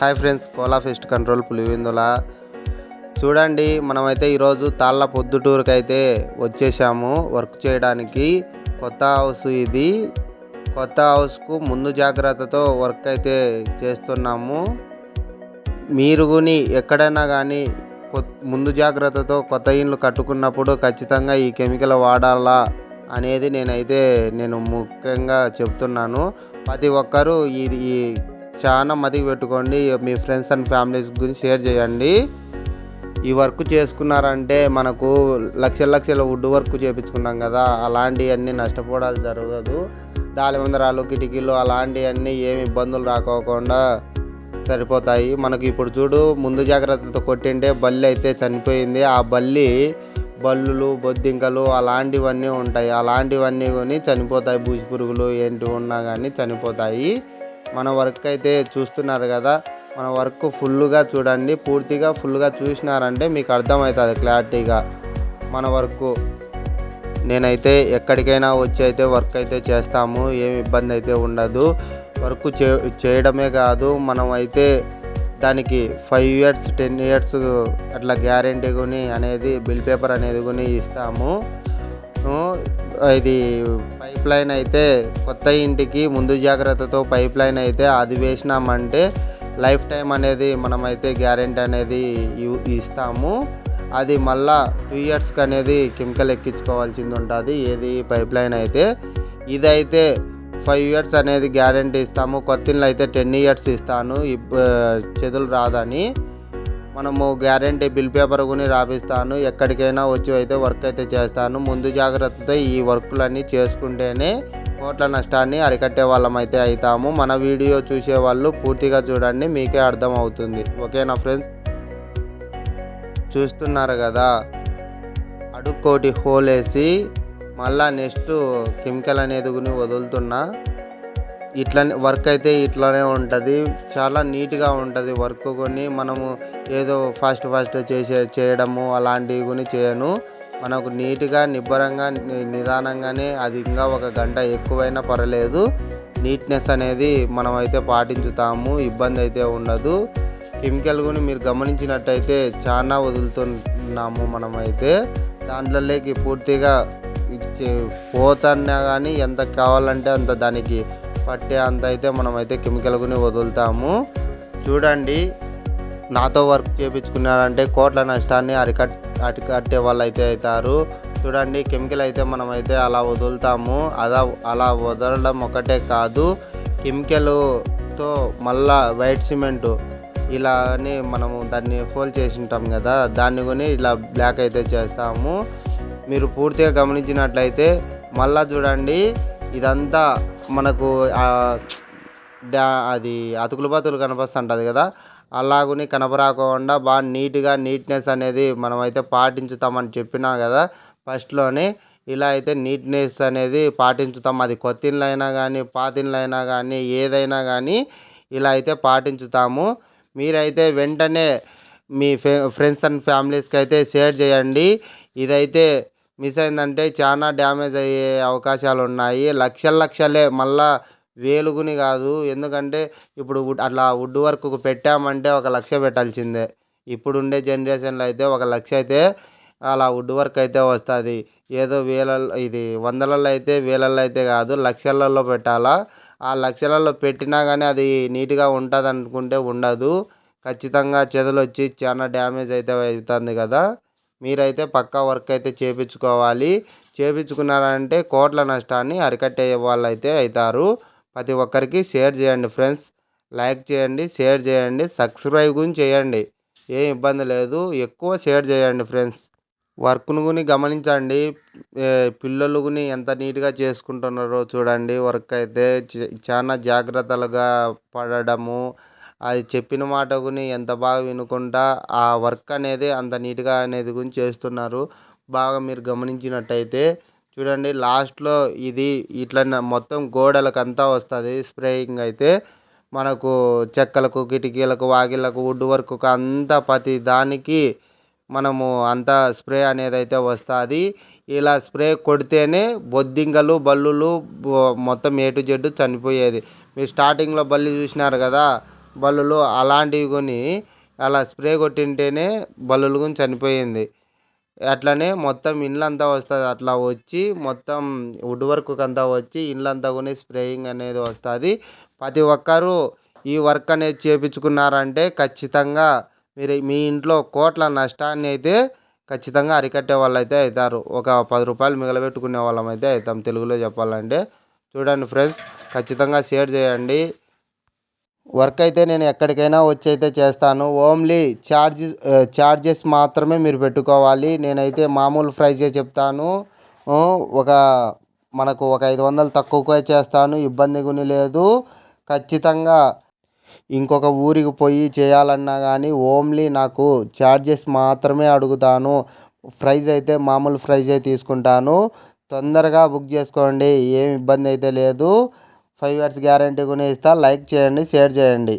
Hi friends cola fest control Pulivendula. చూడండి మనమైతే ఈరోజు తాళ్ళ పొద్దుటూరుకి అయితే వచ్చేసాము వర్క్ చేయడానికి. కొత్త హౌస్ ఇది. కొత్త హౌస్కు ముందు జాగ్రత్తతో వర్క్ అయితే చేస్తున్నాము. మీరు గుని ఎక్కడైనా కానీ ముందు జాగ్రత్తతో కొత్త ఇండ్లు కట్టుకున్నప్పుడు ఖచ్చితంగా ఈ కెమికల్ వాడాలా అనేది నేనైతే నేను ముఖ్యంగా చెప్తున్నాను. ప్రతి ఒక్కరూ ఇది చాలా మతికి పెట్టుకోండి. మీ ఫ్రెండ్స్ అండ్ ఫ్యామిలీస్ గురించి షేర్ చేయండి. ఈ వర్క్ చేసుకున్నారంటే మనకు లక్షల లక్షల వుడ్ వర్క్ చేపించుకున్నాం కదా. అలాంటివన్నీ నష్టపోవడాలు జరగదు. దాలి ముందరాలు కిటికీలు అలాంటివన్నీ ఏమి ఇబ్బందులు రాకోకుండా సరిపోతాయి. మనకు ఇప్పుడు చూడు ముందు జాగ్రత్తతో కొట్టింటే బల్లి అయితే చనిపోయింది. ఆ బల్లి బల్లులు బొద్దింకలు అలాంటివన్నీ ఉంటాయి. అలాంటివన్నీ కొని చనిపోతాయి. బూజి పురుగులు ఏంటి ఉన్నా కానీ చనిపోతాయి. మన వర్క్ అయితే చూస్తున్నారు కదా మన వర్క్ ఫుల్గా చూడండి పూర్తిగా ఫుల్గా చూసినారంటే మీకు అర్థమవుతుంది క్లారిటీగా మన వర్క్. నేనైతే ఎక్కడికైనా వచ్చి అయితే వర్క్ అయితే చేస్తాము ఏమి ఇబ్బంది అయితే ఉండదు. వర్క్ చే చేయడమే కాదు మనం అయితే దానికి ఫైవ్ ఇయర్స్ టెన్ ఇయర్స్ అట్లా గ్యారంటీ కొని అనేది బిల్ పేపర్ అనేది కొని ఇస్తాము. ఇది పైప్ లైన్ అయితే కొత్త ఇంటికి ముందు జాగ్రత్తతో పైప్ లైన్ అయితే అది వేసినామంటే లైఫ్ టైం అనేది మనమైతే గ్యారెంటీ అనేది ఇస్తాము. అది మళ్ళా టూ ఇయర్స్కి అనేది కెమికల్ ఎక్కించుకోవాల్సింది ఉంటుంది. ఏది పైప్ లైన్ అయితే ఇదైతే ఫైవ్ ఇయర్స్ అనేది గ్యారెంటీ ఇస్తాము. కొత్త అయితే టెన్ ఇయర్స్ ఇస్తాను. చెదులు రాదని. మనము గ్యారంటీ బిల్ పేపర్ కొని రాపిస్తాను. ఎక్కడికైనా వచ్చి అయితే వర్క్ అయితే చేస్తాను. ముందు జాగ్రత్తతో ఈ వర్కులన్నీ చేసుకుంటేనే కోట్ల నష్టాన్ని అరికట్టే వాళ్ళం అయితే అవుతాము మన వీడియో చూసే వాళ్ళు పూర్తిగా చూడండి మీకే అర్థం అవుతుంది ఓకేనా ఫ్రెండ్స్? చూస్తున్నారు కదా? అడుక్కోటి హోల్ వేసి మళ్ళా నెక్స్ట్ కెమికల్ అనేది వదులుతున్నా. ఇట్లానే వర్క్ అయితే ఇట్లానే ఉంటుంది. చాలా నీట్గా ఉంటుంది వర్క్ కొని మనము ఏదో ఫాస్ట్ ఫాస్ట్ చేసే చేయడము అలాంటివి కొని చేయను. మనకు నీట్గా నిబ్బరంగా నిదానంగానే అది ఇంకా ఒక గంట ఎక్కువైనా పర్వాలేదు నీట్నెస్ అనేది మనమైతే పాటించుతాము ఇబ్బంది అయితే ఉండదు. కెమికల్ కొని మీరు గమనించినట్టయితే చాలా వదులుతున్నాము మనమైతే. దాంట్లోకి పూర్తిగా పోతన్నా కానీ ఎంత కావాలంటే అంత దానికి పట్టే అంత అయితే మనమైతే కెమికల్ కొని వదులుతాము. చూడండి నాతో వర్క్ చేయించుకున్నారంటే కోట్ల నష్టాన్ని అరికట్ అరికట్టే వాళ్ళు అయితే అవుతారు చూడండి కెమికల్ అయితే మనమైతే అలా వదులుతాము. అలా అలా వదలడం ఒకటే కాదు కెమికల్తో మళ్ళా వైట్ సిమెంటు ఇలా అని మనము దాన్ని హోల్ చేసి ఉంటాం కదా దాన్ని కొని ఇలా బ్లాక్ అయితే చేస్తాము. మీరు పూర్తిగా గమనించినట్లయితే మళ్ళా చూడండి ఇదంతా మనకు డా అది అతుకులు బతుకులు కనిపిస్తుంటుంది కదా. అలాగుని కనపరాకుండా బాగా నీట్గా నీట్నెస్ అనేది మనమైతే పాటించుతామని చెప్పినా కదా ఫస్ట్లోనే ఇలా అయితే నీట్నెస్ అనేది పాటించుతాం. అది కొత్తిళ్ళు అయినా కానీ పాతిళ్ళు అయినా కానీ ఏదైనా కానీ ఇలా అయితే పాటించుతాము. మీరైతే వెంటనే మీ ఫ్రెండ్స్ అండ్ ఫ్యామిలీస్కి అయితే షేర్ చేయండి. ఇదైతే మిస్ అయిందంటే చాలా డ్యామేజ్ అయ్యే అవకాశాలు ఉన్నాయి లక్షల లక్షలే. మళ్ళా వేలుగుని కాదు. ఎందుకంటే ఇప్పుడు అట్లా వుడ్ వర్క్ పెట్టామంటే ఒక లక్ష పెట్టాల్సిందే. ఇప్పుడు ఉండే జనరేషన్లో అయితే ఒక లక్ష అయితే అలా వుడ్ వర్క్ అయితే వస్తుంది. ఏదో వేల ఇది వందలలో అయితే వేలల్లో అయితే కాదు లక్షలలో పెట్టాలా? ఆ లక్షలలో పెట్టినా కానీ అది నీట్గా ఉంటుంది అనుకుంటే ఉండదు. ఖచ్చితంగా చెదలు వచ్చి చాలా డ్యామేజ్ అయితే అవుతుంది కదా. మీరైతే పక్కా వర్క్ అయితే చేయించుకోవాలి చేయించుకున్నారంటే కోట్ల నష్టాన్ని అరికట్టే వాళ్ళు అయితే అవుతారు ప్రతి ఒక్కరికి షేర్ చేయండి ఫ్రెండ్స్. లైక్ చేయండి షేర్ చేయండి సబ్స్క్రైబ్ గురించి చేయండి. ఏం ఇబ్బంది లేదు. ఎక్కువ షేర్ చేయండి ఫ్రెండ్స్. వర్క్ను గుని గమనించండి. పిల్లలు గుని ఎంత నీట్గా చేసుకుంటున్నారో చూడండి. వర్క్ అయితే చాలా జాగ్రత్తలుగా పడడము అది చెప్పిన మాటకుని ఎంత బాగా వినుకుంటా ఆ వర్క్ అనేది అంత నీట్గా అనేది గురించి చేస్తున్నారు. బాగా మీరు గమనించినట్టయితే చూడండి లాస్ట్లో ఇది ఇట్లా మొత్తం గోడలకు అంతా వస్తుంది. స్ప్రేయింగ్ అయితే మనకు చెక్కలకు కిటికీలకు వాకిళ్ళకు వుడ్ వర్క్కు అంతా ప్రతి దానికి మనము అంతా స్ప్రే అనేది అయితే వస్తుంది. ఇలా స్ప్రే కొడితేనే బొద్దింకలు బల్లులు మొత్తం ఏ టు జెడ్ చనిపోయేది. మీరు స్టార్టింగ్లో బల్లి చూసినారు కదా బల్లులు అలాంటివి కొని అలా స్ప్రే కొట్టింటేనే బల్లులు కొని చనిపోయింది. అట్లనే మొత్తం ఇండ్లంతా వస్తుంది. అట్లా వచ్చి మొత్తం వుడ్ వర్క్ అంతా వచ్చి ఇండ్లంతా కొని స్ప్రేయింగ్ అనేది వస్తుంది. ప్రతి ఒక్కరూ ఈ వర్క్ అనేది చేపించుకున్నారంటే ఖచ్చితంగా మీరు మీ ఇంట్లో కోట్ల నష్టాన్ని అయితే ఖచ్చితంగా అరికట్టే వాళ్ళు అయితే అవుతారు ఒక పది రూపాయలు మిగలబెట్టుకునే వాళ్ళం అయితే. అవుతాం తెలుగులో చెప్పాలంటే చూడండి ఫ్రెండ్స్ ఖచ్చితంగా షేర్ చేయండి. వర్క్ అయితే నేను ఎక్కడికైనా వచ్చి అయితే చేస్తాను. ఓన్లీ ఛార్జెస్ ఛార్జెస్ మాత్రమే మీరు పెట్టుకోవాలి. నేనైతే మామూలు ప్రైజే చెప్తాను. ఒక మనకు ఒక ఐదు వందలు తక్కువకే చేస్తాను. ఇబ్బంది లేదు. ఖచ్చితంగా ఇంకొక ఊరికి పోయి చేయాలన్నా కానీ ఓన్లీ నాకు ఛార్జెస్ మాత్రమే అడుగుతాను. ప్రైజ్ అయితే మామూలు ప్రైజే తీసుకుంటాను. తొందరగా బుక్ చేసుకోండి. ఏం ఇబ్బంది అయితే లేదు. ఫైవ్ ఇయర్స్ గ్యారంటీ కూడా ఇస్తా. లైక్ చేయండి షేర్ చేయండి.